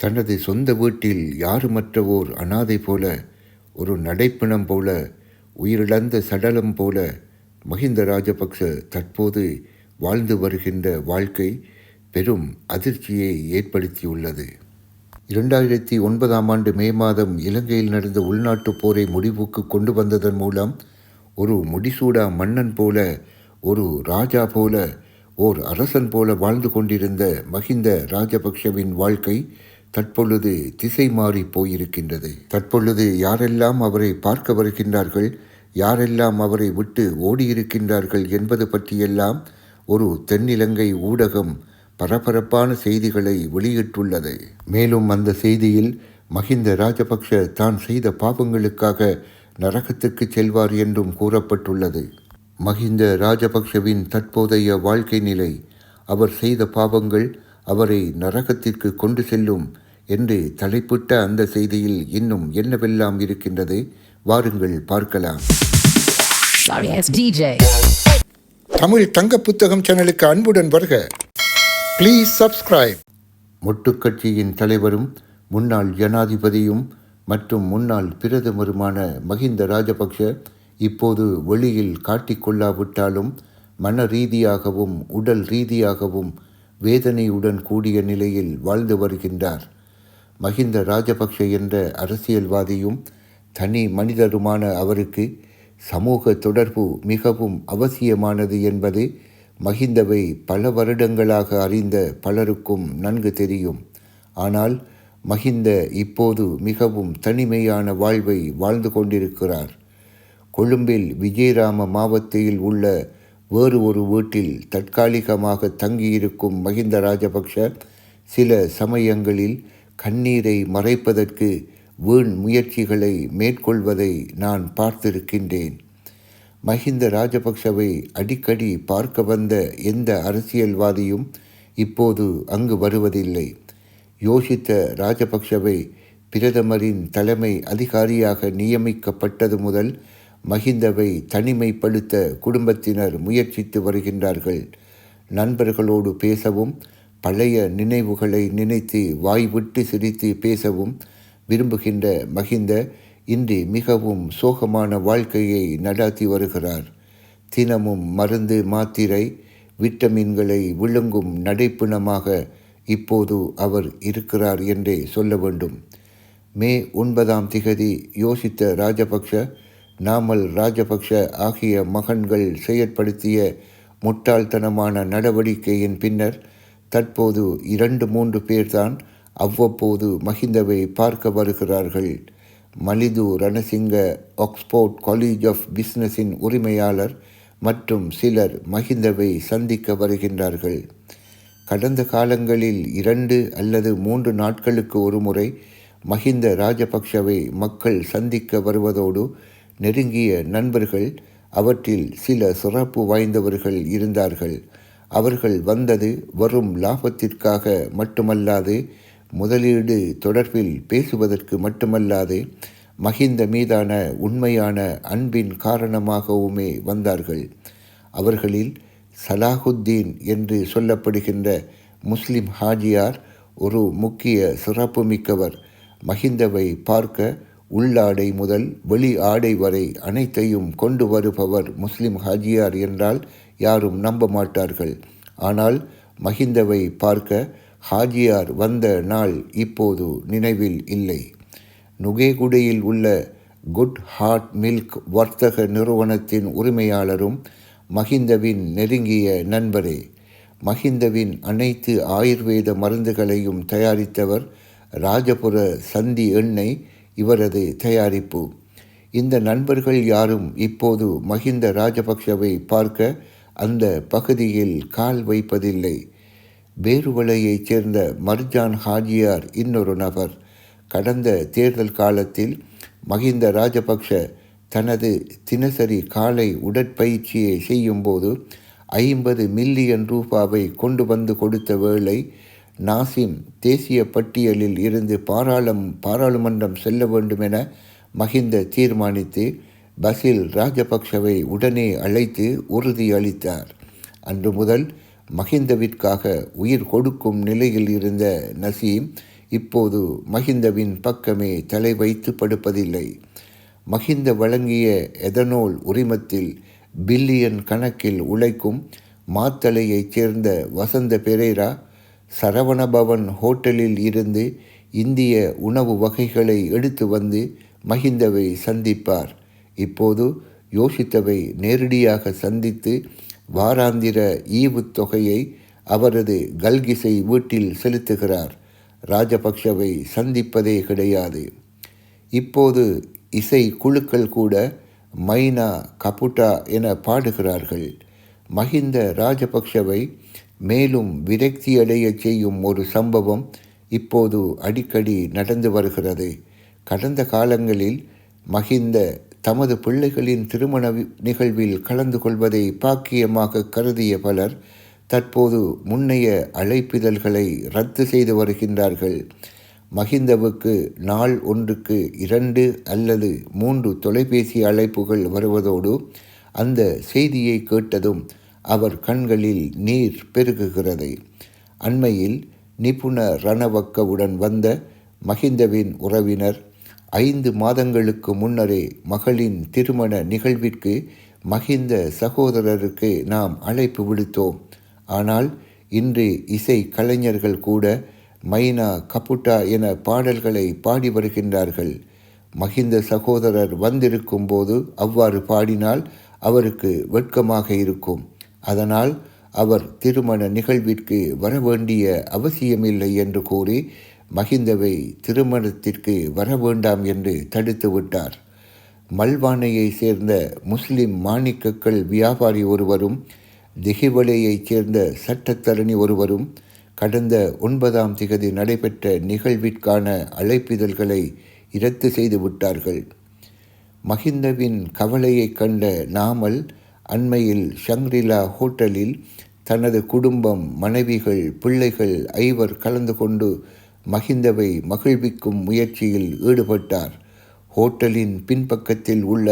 தனது சொந்த வீட்டில் யாருமற்ற ஓர் அனாதை போல ஒரு நடைப்பிணம் போல உயிரிழந்த சடலம் போல மஹிந்த ராஜபக்ச தற்போது வாழ்ந்து வருகின்ற வாழ்க்கை பெரும் அதிர்ச்சியை ஏற்படுத்தியுள்ளது. இரண்டாயிரத்தி ஒன்பதாம் ஆண்டு மே மாதம் இலங்கையில் நடந்த உள்நாட்டுப் போரை முடிவுக்கு கொண்டு வந்ததன் மூலம் ஒரு முடிசூடா மன்னன் போல ஒரு ராஜா போல ஓர் அரசன் போல வாழ்ந்து கொண்டிருந்த மஹிந்த ராஜபக்ஷவின் வாழ்க்கை தற்பொழுது திசை மாறி போயிருக்கின்றது. தற்பொழுது யாரெல்லாம் அவரை பார்க்க வருகின்றார்கள் யாரெல்லாம் அவரை விட்டு ஓடியிருக்கின்றார்கள் என்பது பற்றியெல்லாம் ஒரு தென்னிலங்கை ஊடகம் பரபரப்பான செய்திகளை வெளியிட்டுள்ளது. மேலும் அந்த செய்தியில் மஹிந்த ராஜபக்ஷ தான் செய்த பாவங்களுக்காக நரகத்துக்கு செல்வார் என்றும் கூறப்பட்டுள்ளது. மஹிந்த ராஜபக்ஷவின் தற்போதைய வாழ்க்கை நிலை அவர் செய்த பாவங்கள் அவரை நரகத்திற்கு கொண்டு செல்லும் என்று தலைப்பிட்ட அந்த செய்தியில் இன்னும் என்னவெல்லாம் இருக்கின்றது? வாருங்கள் பார்க்கலாம். தமிழ் தங்க புத்தகம் சேனலுக்கு அன்புடன் வருக. ப்ளீஸ் சப்ஸ்கிரைப் மொட்டுக்கட்சியின் தலைவரும் முன்னாள் ஜனாதிபதியும் மற்றும் முன்னாள் பிரதமருமான மஹிந்த ராஜபக்ஷ இப்போது வெளியில் காட்டிக்கொள்ளாவிட்டாலும் மன ரீதியாகவும் உடல் ரீதியாகவும் வேதனையுடன் கூடிய நிலையில் வாழ்ந்து வருகின்றார். மஹிந்த ராஜபக்ஷ என்ற அரசியல்வாதியும் தனி மனிதருமான அவருக்கு சமூக தொடர்பு மிகவும் அவசியமானது என்பது மஹிந்தவை பல வருடங்களாக அறிந்த பலருக்கும் நன்கு தெரியும். ஆனால் மஹிந்த இப்போது மிகவும் தனிமையான வாழ்வை வாழ்ந்து கொண்டிருக்கிறார். கொழும்பில் விஜயராம மாவட்டத்தில் உள்ள வேறு ஒரு வீட்டில் தற்காலிகமாக தங்கியிருக்கும் மஹிந்த ராஜபக்ஷ சில சமயங்களில் கண்ணீரை மறைப்பதற்கு வீண் முயற்சிகளை மேற்கொள்வதை நான் பார்த்திருக்கின்றேன். மஹிந்த ராஜபக்ஷவை அடிக்கடி பார்க்க வந்த எந்த அரசியல்வாதியும் இப்போது அங்கு வருவதில்லை. யோசித்த ராஜபக்ஷவை பிரதமரின் தலைமை அதிகாரியாக நியமிக்கப்பட்டது முதல் மகிந்தவை தனிமைப்படுத்த குடும்பத்தினர் முயற்சித்து வருகின்றார்கள். நண்பர்களோடு பேசவும் பழைய நினைவுகளை நினைத்து வாய்விட்டு சிரித்து பேசவும் விரும்புகின்ற மகிந்த இன்று மிகவும் சோகமான வாழ்க்கையை நடாத்தி வருகிறார். தினமும் மருந்து மாத்திரை விட்டமின்களை விழுங்கும் நடைப்பிணமாக இப்போது அவர் இருக்கிறார் என்றே சொல்ல வேண்டும். மே ஒன்பதாம் திகதி யோசித்த ராஜபக்ஷ நாமல் ராஜபக்ஷ ஆகிய மகன்கள் செயற்படுத்திய முட்டாள்தனமான நடவடிக்கையின் பின்னர் தற்போது இரண்டு மூன்று பேர்தான் அவ்வப்போது மஹிந்தவை பார்க்க வருகிறார்கள். Malithu Ranasinghe Oxford college of பிஸ்னஸின் உரிமையாளர் மற்றும் சிலர் மஹிந்தவை சந்திக்க வருகின்றார்கள். கடந்த காலங்களில் இரண்டு அல்லது மூன்று நாட்களுக்கு ஒரு முறை மஹிந்த ராஜபக்ஷவை மக்கள் சந்திக்க வருவதோடு நெருங்கிய நண்பர்கள் அவற்றில் சில சிறப்பு வாய்ந்தவர்கள் இருந்தார்கள். அவர்கள் வந்தது வரும் லாபத்திற்காக மட்டுமல்லாது முதலீடு தொடர்பில் பேசுவதற்கு மட்டுமல்லாது மஹிந்த மீதான உண்மையான அன்பின் காரணமாகவுமே வந்தார்கள். அவர்களில் சலாஹுத்தீன் என்று சொல்லப்படுகின்ற முஸ்லிம் ஹாஜியார் ஒரு முக்கிய சிறப்புமிக்கவர். மஹிந்தவை பார்க்க உள்ளாடை முதல் வெளி ஆடை வரை அனைத்தையும் கொண்டு வருபவர் முஸ்லிம் ஹாஜியார் என்றால் யாரும் நம்ப மாட்டார்கள். ஆனால் மஹிந்தவை பார்க்க ஹாஜியார் வந்த நாள் இப்போது நினைவில் இல்லை. நுகேகுடையில் உள்ள குட் ஹார்ட் மில்க் வர்த்தக நிறுவனத்தின் உரிமையாளரும் மஹிந்தவின் நெருங்கிய நண்பரே. மஹிந்தவின் அனைத்து ஆயுர்வேத மருந்துகளையும் தயாரித்தவர் ராஜபுர சந்தி எண்ணெய் இவரது தயாரிப்பு. இந்த நண்பர்கள் யாரும் இப்போது மஹிந்த ராஜபக்ஷவை பார்க்க அந்த பகுதியில் கால் வைப்பதில்லை. பேருவளையைச் சேர்ந்த மர்ஜான் ஹாஜியார் இன்னொரு நபர். கடந்த தேர்தல் காலத்தில் மஹிந்த ராஜபக்ஷ தனது தினசரி காலை உடற்பயிற்சியை செய்யும்போது ஐம்பது மில்லியன் ரூபாவை கொண்டு வந்து கொடுத்த வேளை நாசிம் தேசிய பட்டியலில் இருந்து பாராளும் பாராளுமன்றம் செல்ல வேண்டும் என மஹிந்த தீர்மானித்து பசில் ராஜபக்ஷவை உடனே அழைத்து உறுதியளித்தார் அன்று முதல் மஹிந்தவிற்காக உயிர் கொடுக்கும் நிலையில் இருந்த நசீம் இப்போது மஹிந்தவின் பக்கமே தலை வைத்து படுப்பதில்லை மஹிந்த வழங்கிய எதனோல் உரிமத்தில் பில்லியன் கணக்கில் உழைக்கும் மாத்தளையைச் சேர்ந்த வசந்த பெரேரா சரவணபவன் ஹோட்டலில் இருந்து இந்திய உணவு வகைகளை எடுத்து வந்து மஹிந்தவை சந்திப்பார். இப்போது யோசித்தவை நேரடியாக சந்தித்து வாராந்திர ஈவுத் தொகையை அவரது கல்கிசை வீட்டில் செலுத்துகிறார். ராஜபக்ஷவை சந்திப்பதே கிடையாது. இப்போது இசை குழுக்கள் கூட மைனா கபுட்டா என பாடுகிறார்கள். மஹிந்த ராஜபக்ஷவை மேலும் விரக்தியடைய செய்யும் ஒரு சம்பவம் இப்போது அடிக்கடி நடந்து வருகிறது. கடந்த காலங்களில் மகிந்த தமது பிள்ளைகளின் திருமண நிகழ்வில் கலந்து கொள்வதை பாக்கியமாக கருதிய பலர் தற்போது முன்னைய அழைப்பிதழ்களை ரத்து செய்து வருகின்றார்கள். மகிந்தவுக்கு நாள் ஒன்றுக்கு இரண்டு அல்லது மூன்று தொலைபேசி அழைப்புகள் வருவதோடு அந்த செய்தியை கேட்டதும் அவர் கண்களில் நீர் பெருகுகிறது. அண்மையில் நிபுண ரணவக்கவுடன் வந்த மஹிந்தவின் உறவினர் ஐந்து மாதங்களுக்கு முன்னரே மகளின் திருமண நிகழ்விற்கு மஹிந்த சகோதரருக்கு நாம் அழைப்பு விடுத்தோம். ஆனால் இன்று இசை கலைஞர்கள் கூட மைனா கபுட்டா என பாடல்களை பாடி வருகின்றார்கள். மஹிந்த சகோதரர் வந்திருக்கும் போது அவ்வாறு பாடினால் அவருக்கு வெட்கமாக இருக்கும். அதனால் அவர் திருமண நிகழ்விற்கு வரவேண்டிய அவசியமில்லை என்று கூறி மகிந்தவை திருமணத்திற்கு வர வேண்டாம் என்று தடுத்து விட்டார். மல்வானையை சேர்ந்த முஸ்லிம் மாணிக்கக்கள் வியாபாரி ஒருவரும் திகிவலையைச் சேர்ந்த சட்டத்தரணி ஒருவரும் கடந்த ஒன்பதாம் திகதி நடைபெற்ற நிகழ்விற்கான அழைப்பிதழ்களை இரத்து செய்து விட்டார்கள். மகிந்தவின் கவலையைக் கண்ட நாமல் அண்மையில் ஷங்ரிலா ஹோட்டலில் தனது குடும்பம் மனைவிகள் பிள்ளைகள் ஐவர் கலந்து கொண்டு மகிந்தவை மகிழ்விக்கும் முயற்சியில் ஈடுபட்டார். ஹோட்டலின் பின்பக்கத்தில் உள்ள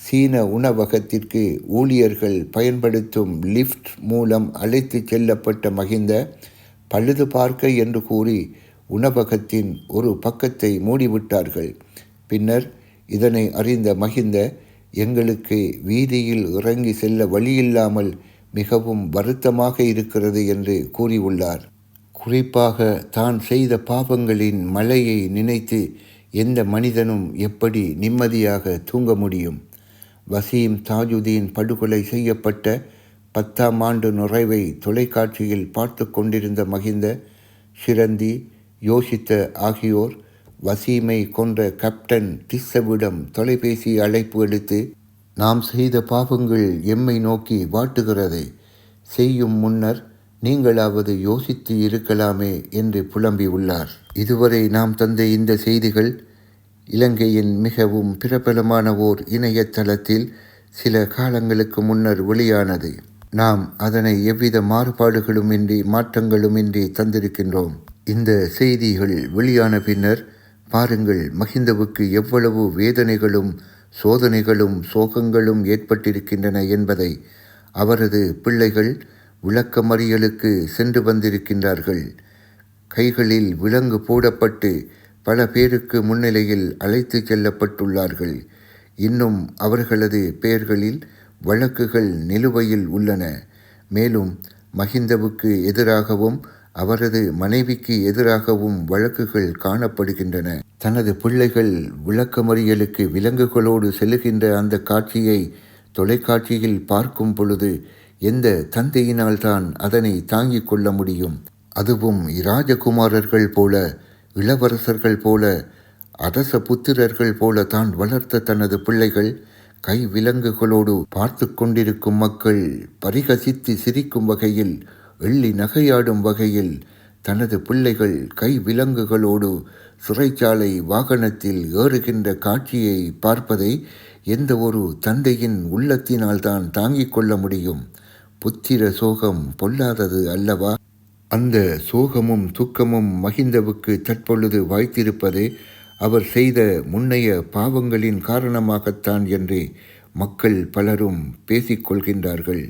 சீன உணவகத்திற்கு ஊழியர்கள் பயன்படுத்தும் லிஃப்ட் மூலம் அழைத்துச் செல்லப்பட்ட மகிந்த பழுது பார்க்க என்று கூறி உணவகத்தின் ஒரு பக்கத்தை மூடிவிட்டார்கள். பின்னர் இதனை அறிந்த மகிந்த எங்களுக்கு வீதியில் இறங்கி செல்ல வழியில்லாமல் மிகவும் வருத்தமாக இருக்கிறது என்று கூறியுள்ளார். குறிப்பாக தான் செய்த பாவங்களின் மலையை நினைத்து எந்த மனிதனும் எப்படி நிம்மதியாக தூங்க முடியும்? வசீம் தாஜுதீன் படுகொலை செய்யப்பட்ட பத்தாம் ஆண்டு நுழைவை தொலைக்காட்சியில் பார்த்து கொண்டிருந்த மகிந்த சிரந்தி யோசித்த ஆகியோர் வசீமை கொன்ற கேப்டன் திஸ்ஸவிடம் தொலைபேசி அழைப்பு எடுத்து நாம் செய்த பாவங்கள் எம்மை நோக்கி வாட்டுகிறதை செய்யும் முன்னர் நீங்களாவது யோசித்து இருக்கலாமே என்று புலம்பியுள்ளார் இதுவரை நாம் தந்த இந்த செய்திகள் இலங்கையின் மிகவும் பிரபலமான ஓர் இணையதளத்தில் சில காலங்களுக்கு முன்னர் வெளியானது. நாம் அதனை எவ்வித மாறுபாடுகளுமின்றி மாற்றங்களுமின்றி தந்திருக்கின்றோம். இந்த செய்திகள் வெளியான பின்னர் பாருங்கள் மஹிந்தவுக்கு எவ்வளவு வேதனைகளும் சோதனைகளும் சோகங்களும் ஏற்பட்டிருக்கின்றன என்பதை அவரது பிள்ளைகள் விளக்கமறியலுக்கு சென்று வந்திருக்கின்றார்கள். கைகளில் விலங்கு போடப்பட்டு பல பேருக்கு முன்னிலையில் அழைத்து செல்லப்பட்டுள்ளார்கள். இன்னும் அவர்களது பெயர்களில் வழக்குகள் நிலுவையில் உள்ளன. மேலும் மஹிந்தவுக்கு எதிராகவும் அவரது மனைவிக்கு எதிராகவும் வழக்குகள் காணப்படுகின்றன. தனது பிள்ளைகள் விளக்கமறியலுக்கு விலங்குகளோடு செல்லுகின்ற அந்த காட்சியை தொலைக்காட்சியில் பார்க்கும் பொழுது எந்த தந்தையினால் தான் அதனை தாங்கிக் கொள்ள முடியும். அதுவும் இராஜகுமாரர்கள் போல இளவரசர்கள் போல அரச புத்திரர்கள் போல தான் வளர்த்த தனது பிள்ளைகள் கை விலங்குகளோடு பார்த்து கொண்டிருக்கும் மக்கள் பரிகசித்து சிரிக்கும் வகையில் எள்ளி நகையாடும் வகையில் தனது பிள்ளைகள் கை விலங்குகளோடு சிறைச்சாலை வாகனத்தில் ஏறுகின்ற காட்சியை பார்ப்பதை எந்த ஒரு தந்தையின் உள்ளத்தினால்தான் தாங்கிக் கொள்ள முடியும். புத்திர சோகம் பொல்லாதது அல்லவா? அந்த சோகமும் துக்கமும் மகிந்தவுக்கு தற்பொழுது வாய்த்திருப்பது அவர் செய்த முன்னைய பாவங்களின் காரணமாகத்தான் என்று மக்கள் பலரும் பேசிக்கொள்கின்றார்கள்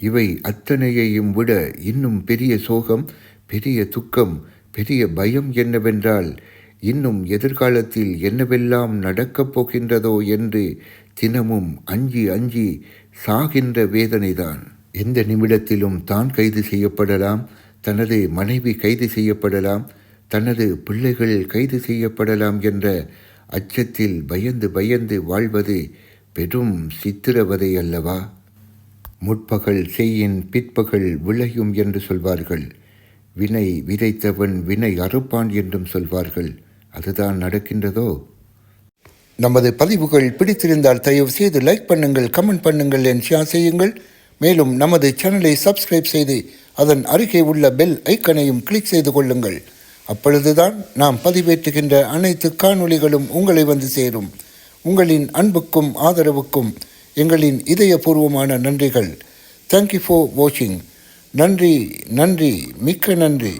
இவை அத்தனையையும் விட இன்னும் பெரிய சோகம் பெரிய துக்கம் பெரிய பயம் என்னவென்றால் இன்னும் எதிர்காலத்தில் என்னவெல்லாம் நடக்கப் போகின்றதோ என்று தினமும் அஞ்சி அஞ்சி சாகின்ற வேதனைதான். எந்த நிமிடத்திலும் தான் கைது செய்யப்படலாம் தனது மனைவி கைது செய்யப்படலாம் தனது பிள்ளைகள் கைது செய்யப்படலாம் என்ற அச்சத்தில் பயந்து பயந்து வாழ்வது பெரும் சித்திரவதை அல்லவா? முற்பகல் செய்யின் பிற்பகல் விளையும் என்று சொல்வார்கள். வினை விதைத்தவன் வினை அறுப்பான் என்றும் சொல்வார்கள். அதுதான் நடக்கின்றதோ? நமது பதிவுகள் பிடித்திருந்தால் தயவு செய்து லைக் பண்ணுங்கள் கமெண்ட் பண்ணுங்கள் என் ஷேர் செய்யுங்கள். மேலும் நமது சேனலை சப்ஸ்கிரைப் செய்து அதன் அருகே உள்ள பெல் ஐக்கனையும் கிளிக் செய்து கொள்ளுங்கள். அப்பொழுதுதான் நாம் பதிவேற்றுகின்ற அனைத்து காணொளிகளும் உங்களை வந்து சேரும். உங்களின் அன்புக்கும் ஆதரவுக்கும் எங்களின் இதயபூர்வமான நன்றிகள். தேங்க்யூ ஃபார் வாட்சிங் நன்றி நன்றி மிக்க நன்றி.